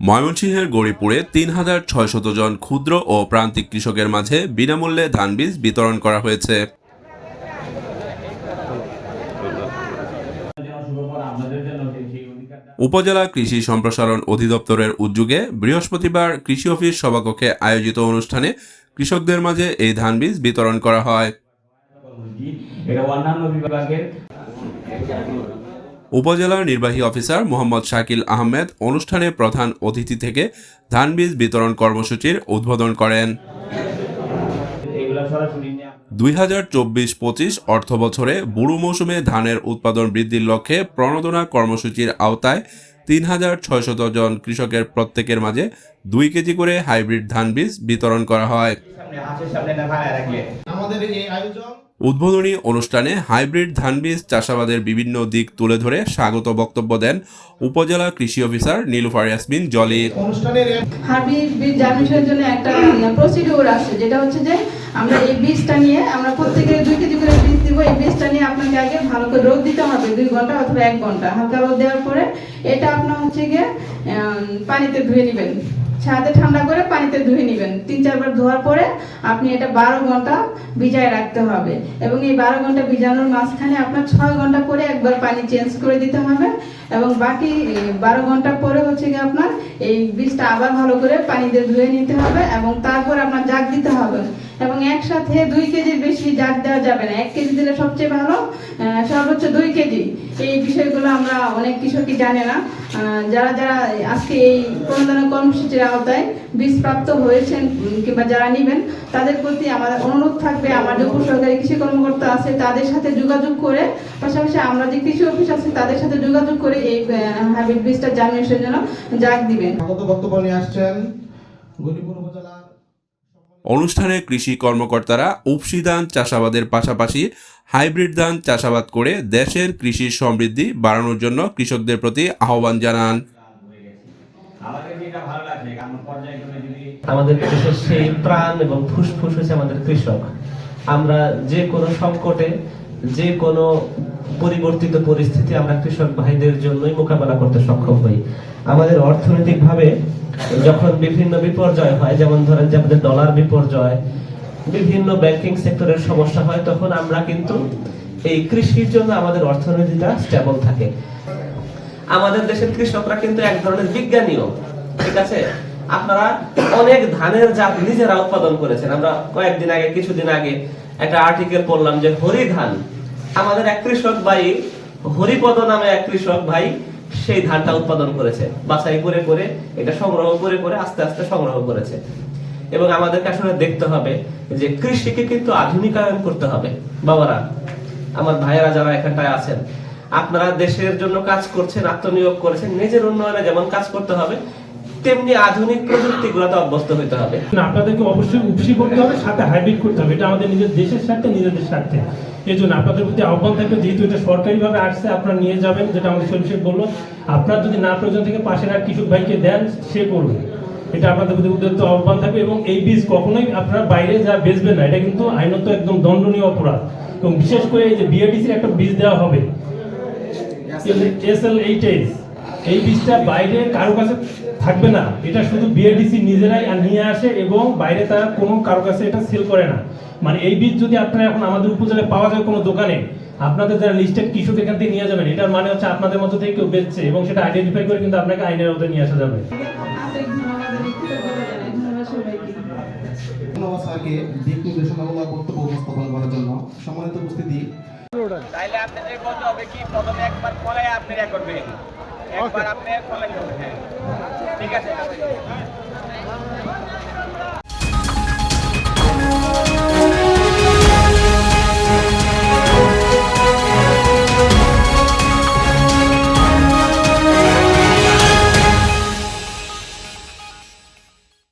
ময়মনসিংহের গড়িপুরে তিন হাজার ছয়শত জন ক্ষুদ্র ও প্রান্তিক কৃষকের মাঝে বিনামূল্যে ধান বীজ বিতরণ করা হয়েছে। উপজেলা কৃষি সম্প্রসারণ অধিদপ্তরের উদ্যোগে বৃহস্পতিবার কৃষি অফিস সভাকক্ষে আয়োজিত অনুষ্ঠানে কৃষকদের মাঝে এই ধান বীজ বিতরণ করা হয়। উপজেলার নির্বাহী অফিসার মোহাম্মদ শাকিল আহমেদ অনুষ্ঠানে প্রধান অতিথি থেকে ধান বীজ বিতরণ কর্মসূচির উদ্বোধন করেন। দুই হাজার চব্বিশ পঁচিশ অর্থ বছরে বুড়ো মৌসুমে ধানের উৎপাদন বৃদ্ধির লক্ষ্যে প্রণোদনা কর্মসূচির আওতায় তিন হাজার ছয়শত জন কৃষকের প্রত্যেকের মাঝে দুই কেজি করে হাইব্রিড ধান বীজ বিতরণ করা হয়। আমাদের এই আয়োজন উদ্বোধনী অনুষ্ঠানে হাইব্রিড ধান বীজ চাষাবাদের বিভিন্ন দিক তুলে ধরে স্বাগত বক্তব্য দেন উপজেলা কৃষি অফিসার নীলুফার ইয়াসমিন জলি। অনুষ্ঠানের হার্বিক বীজ জার্মিনেশনের জন্য একটা প্রসিডিউর আছে যেটা হচ্ছে যে আমরা এই বীজটা নিয়ে আমরা প্রত্যেকে দুই কেজি করে বীজ দিব। এই বীজটা নিয়ে আপনাকে আগে ভালো করে রোদ দিতে হবে দুই ঘণ্টা অথবা এক ঘণ্টা। হালকা রোদ দেওয়ার পরে এটা আপনার হচ্ছে গিয়ে পানিতে ধুয়ে নেবেন। ছাদে ঠান্ডা করে পানিতে ধুয়ে নেবেন। তিন, চারবার ধোয়ার পরে আপনি এটা বারো ঘণ্টা ভিজায় রাখতে হবে। এবং এই বারো ঘণ্টা ভিজানোর মাঝখানে আপনার ছয় ঘণ্টা পরে একবার পানি চেঞ্জ করে দিতে হবে। এবং বাকি বারো ঘণ্টা পরে হচ্ছে গিয়ে আপনার এই বীজটা আবার ভালো করে পানিতে ধুয়ে নিতে হবে এবং তারপর আপনার জাগ দিতে হবে। এবং একসাথে দুই কেজির বেশি জাগ দেওয়া যাবে না। এক কেজি দিলে সবচেয়ে ভালো সর্বোচ্চ দুই কেজি। এই বিষয়গুলো আমরা অনেক কৃষকই জানে না। যারা যারা আজকে এই প্রণোদনা কর্মসূচির আওতায় বীজ প্রাপ্ত হয়েছেন কিংবা যারা নেবেন, তাদের প্রতি আমার অনুরোধ থাকবে, আমার যে উপসহকারী কৃষি কর্মকর্তা আছে, তাদের সাথে যোগাযোগ করে, পাশাপাশি আমরা যে কৃষি অফিস আছে, তাদের সাথে যোগাযোগ করে এই হাইব্রিড বীজটা জার্মিনেশনের জন্য জাগ দিবেন। বক্তব্য নিয়ে আসছেন অনুষ্ঠানে কৃষি কর্মকর্তারা উপসি ধান চাষাবাদের পাশাপাশি হাইব্রিড ধান চাষাবাদ করে দেশের কৃষি সমৃদ্ধি বাড়ানোর জন্য কৃষকদের প্রতি আহ্বান জানান। আমাদের সেই প্রাণ এবং ফুসফুস হচ্ছে আমাদের কৃষক। আমরা যে কোনো সংকটে, যে কোনো পরিবর্তিত পরিস্থিতি আমরা কৃষক ভাইদের জন্যই মোকাবেলা করতে সক্ষম হই। আমাদের অর্থনৈতিকভাবে যখন বিভিন্ন বিপর্যয় হয়, যেমন ধরেন যে আমাদের ডলার বিপর্যয়, বিভিন্ন ব্যাংকিং সেক্টরের সমস্যা হয়, তখন আমরা কিন্তু এই কৃষির জন্য আমাদের অর্থনীতিটা স্টেবল থাকে। আমাদের দেশের কৃষকরা কিন্তু এক ধরনের বিজ্ঞানীও, ঠিক আছে? আপনারা অনেক ধানের জাত নিজেরা উৎপাদন করেছেন। আমরা কয়েকদিন আগে, কিছুদিন আগে একটা আর্টিকেল পড়লাম যে হরি ধান আমাদের এক কৃষক ভাই, হরিপদ নামে এক কৃষক ভাই, সেই ধানটা উৎপাদন করেছে। বাছাই করে করে, এটা সংগ্রহ করে করে আস্তে আস্তে সংগ্রহ করেছে। এবং আমাদেরকে আসলে দেখতে হবে যে কৃষিকে কিন্তু আধুনিকায়ন করতে হবে। বাবারা, আমার ভাইয়েরা যারা এখানটায় আছেন, আপনারা দেশের জন্য কাজ করছেন, আত্মনিয়োগ করেছেন, নিজের উন্নয়নে যেমন কাজ করতে হবে তেমনি আধুনিক প্রযুক্তি গুলাতে অভ্যস্ত হতে হবে না, আপনাদেরকে অবশ্যই উপসি করতে হবে সাথে হাইব্রিড করতে হবে এটা আমাদের নিজের দেশের স্বার্থে নিজেদের স্বার্থে এই জন্য আপনাদের প্রতি আহ্বান থাকবে যেহেতু এটা সরকারিভাবে আসছে আপনারা নিয়ে যাবেন যেটা আমাদের শরীর বলল আপনার যদি না প্রয়োজন থেকে পাশের আর কৃষক ভাইকে দেন সে করবে এটা আপনাদের প্রতি উদ্যোক্ত আহ্বান থাকবে এবং এই বীজ কখনোই আপনারা বাইরে যা বেচবেন না এটা কিন্তু আইনত একদম দণ্ডনীয় অপরাধ এবং বিশেষ করে এই যে বিএডিসির একটা বীজ দেওয়া হবে এস এল এইট এই বীজটা বাইরে কারও কাছে থাকবে না। এটা শুধু বিএডিসি নিজেরাই আর নিয়ে আসে এবং বাইরে তারা কোনো কারও কাছে এটা সেল করে না। মানে এই বীজ যদি আপনারা এখন আমাদের উপজেলায় পাওয়া যায় কোনো দোকানে আপনাদের যারা লিস্টেড কৃষক এখান থেকে নিয়ে যাবেন এটার মানে হচ্ছে আপনাদের মধ্যে থেকে কেউ বেচছে এবং সেটা আইডেন্টিফাই করে কিন্তু আপনাকে আইনের আওতায় নিয়ে আসা যাবে। স্যারকে। দিক নির্দেশনামূলক বক্তব্য উপস্থাপন করার জন্য। সম্মানিত উপস্থিতি। তাইলে আপনাদের বলতে হবে কি? প্রথমে একবার ফলাই আপনি ইয়া করবেন একবার আপনি ফলাই করবেন হ্যাঁ ঠিক আছে